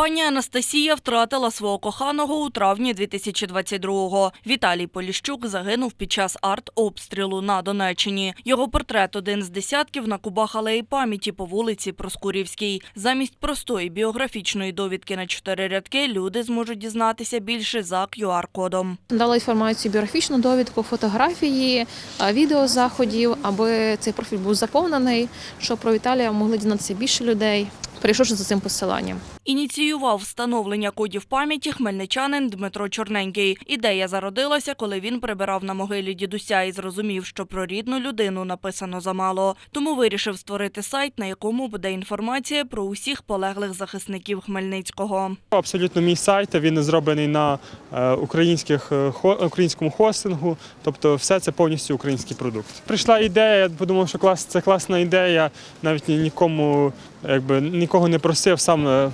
Пані Анастасія втратила свого коханого у травні 2022-го. Віталій Поліщук загинув під час артобстрілу на Донеччині. Його портрет один з десятків на кубах алеї пам'яті по вулиці Проскурівській. Замість простої біографічної довідки на чотири рядки люди зможуть дізнатися більше за QR-кодом. Дала інформацію, біографічну довідку, фотографії, відео заходів, аби цей профіль був заповнений, щоб про Віталія могли дізнатися більше людей, перейшовши за цим посиланням. Ініціював встановлення кодів пам'яті хмельничанин Дмитро Чорненький. Ідея зародилася, коли він прибирав на могилі дідуся і зрозумів, що про рідну людину написано замало. Тому вирішив створити сайт, на якому буде інформація про усіх полеглих захисників Хмельницького. Абсолютно мій сайт. Він зроблений на е, українських е, українському хостингу. Тобто, все це повністю український продукт. Прийшла ідея, я подумав, що клас це класна ідея. Навіть нікому, якби нікого не просив, сам е,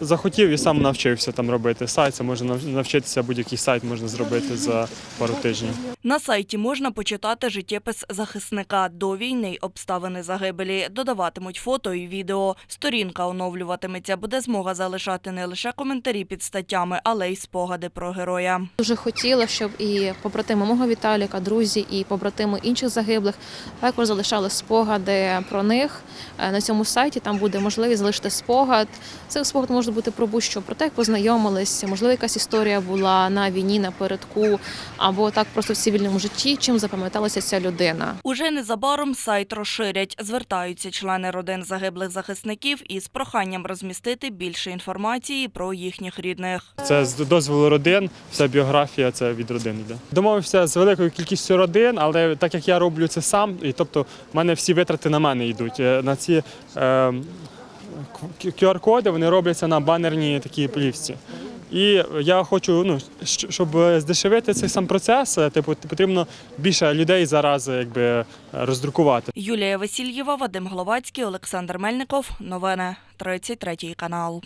захотів і сам навчився там робити. Сайт це можна навчитися, будь-який сайт можна зробити за пару тижнів. На сайті можна почитати життєпис захисника до війни й обставини загибелі. Додаватимуть фото і відео. Сторінка оновлюватиметься. Буде змога залишати не лише коментарі під статтями, але й спогади про героя. Дуже хотіла, щоб і побратими мого Віталіка, друзі, і побратими інших загиблих також залишали спогади про них Е, на цьому сайті. Там буде можливість залишити спогад. Цей спогад може бути про будь-що, про те, як познайомились, можливо, якась історія була на війні, напередку, або так просто в цивільному житті, чим запам'яталася ця людина. Уже незабаром сайт розширять. Звертаються члени родин загиблих захисників із проханням розмістити більше інформації про їхніх рідних. Це з дозволу родин, вся біографія це від родин йде. Домовився з великою кількістю родин, але так як я роблю це сам, і тобто в мене всі витрати на мене йдуть. Е, На ці е, QR-коди вони робляться на банерній такій плівці. І я хочу, ну, щоб здешевити цей сам процес, е, типу, потрібно більше людей зараз якби роздрукувати. Юлія Васильєва, Вадим Головацький, Олександр Мельников. Новини 33 канал.